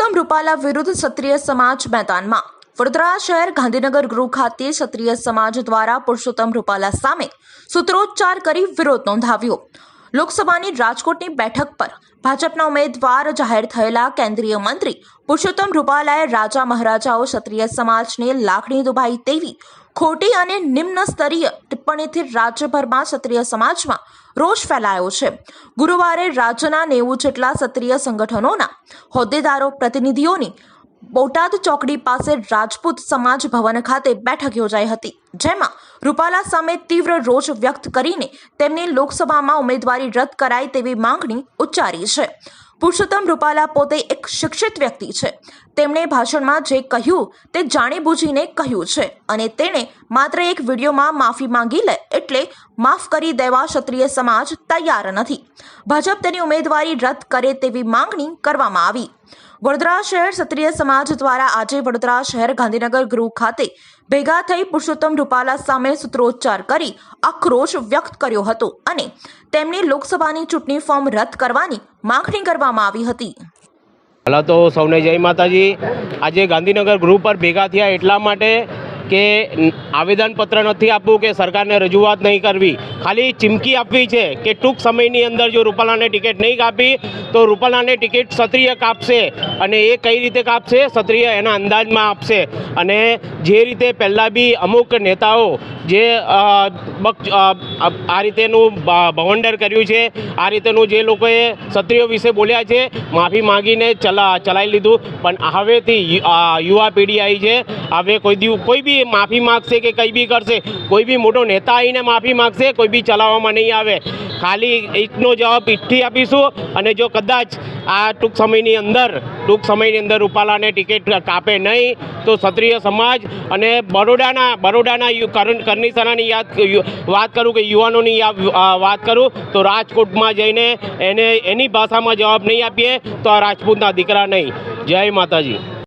પુરુષોત્તમ રૂપાલા વિરુદ્ધ ક્ષત્રિય સમાજ મેદાનમાં. વડોદરા શહેર ગાંધીનગર ગૃહ ખાતે ક્ષત્રિય સમાજ દ્વારા પુરુષોત્તમ રૂપાલા સામે સૂત્રોચ્ચાર કરી વિરોધ નોંધાવ્યો. લોકસભાની રાજકોટની બેઠક પર ભાજપના ઉમેદવાર જાહેર થયેલા કેન્દ્રીય મંત્રી પુરુષોત્તમ રૂપાલાએ રાજા મહારાજાઓ ક્ષત્રિય સમાજને લાગણી દુભાઈ તેવી ખોટી અને નિમ્ન સ્તરીય ટિપ્પણીથી રાજ્યભરમાં ક્ષત્રિય સમાજમાં રોષ ફેલાયો છે. ગુરુવારે રાજ્યના નેવું જેટલા ક્ષત્રિય સંગઠનોના હોદ્દેદારો, પ્રતિનિધિઓની બોટાદ ચોકડી પાસે રાજપૂત સમાજ ભવન ખાતે બેઠક યોજાઈ હતી, જેમાં રૂપાલા સામે તીવ્ર રોષ વ્યક્ત કરીને તેમની લોકસભામાં ઉમેદવારી રદ કરાય તેવી માંગણી ઉચ્ચારી છે. પુરુષોત્તમ રૂપાલા પોતે એક શિક્ષિત વ્યક્તિ છે. તેમણે ભાષણમાં જે કહ્યું તે જાણીબૂજીને કહ્યું છે અને તેણે માત્ર એક વિડીયોમાં માફી માંગી લે એટલે માફ કરી દેવા ક્ષત્રિય સમાજ તૈયાર નથી. ભાજપ તેની ઉમેદવારી રદ કરે તેવી માંગણી કરવામાં આવી. વડોદરા શહેર ક્ષત્રિય સમાજ દ્વારા આજે વડોદરા શહેર ગાંધીનગર ગૃહ ખાતે ભેગા થઈ પુરુષોત્તમ રૂપાલા સામે સૂત્રોચ્ચાર કરી આક્રોશ વ્યક્ત કર્યો હતો અને તેમની લોકસભાની ચૂંટણી ફોર્મ રદ કરવાની માંગણી કરવામાં આવી હતી. પહેલાં તો સૌને જય માતાજી. આજે ગાંધીનગર ગૃહ પર ભેગા થયા એટલા માટે કે આવેદનપત્ર નથી આપવું કે સરકારને રજૂઆત નહીં કરવી. ખાલી ચીમકી આપવી છે કે ટૂંક સમયની અંદર જો રૂપાલાને ટિકિટ નહીં કાપી, તો રૂપાલાને ટિકિટ ક્ષત્રિય કાપશે અને એ કઈ રીતે કાપશે? ક્ષત્રિય એના અંદાજમાં આપશે. અને જે રીતે પહેલાં બી અમુક નેતાઓ જે આ રીતેનું ભવંડર કર્યું છે, આ રીતેનું જે લોકોએ ક્ષત્રિયો વિશે બોલ્યા છે, માફી માંગીને ચલા, ચલાવી લીધું. પણ હવેથી યુવા પેઢી આવી છે. હવે કોઈ દિવસ, કોઈ બી માફી માગશે કે કંઈ બી કરશે. કોઈ બી મોટો નેતા આવીને માફી માગશે, કોઈ બી ચલાવવામાં નહીં આવે. ખાલી ઈટનો જવાબ ઈટથી આપીશું અને જો કદાચ આ ટૂંક સમયની અંદર, ટૂંક સમયની અંદર રૂપાલાને ટિકિટ કાપે નહીં, તો ક્ષત્રિય સમાજ અને બરોડાના બરોડાના કરનીસરાની યાદ વાત કરું કે યુવાનોની વાત કરું, તો રાજકોટમાં જઈને એને, એની ભાષામાં જવાબ નહીં આપીએ, તો આ રાજપૂતના દીકરા નહીં. જય માતાજી.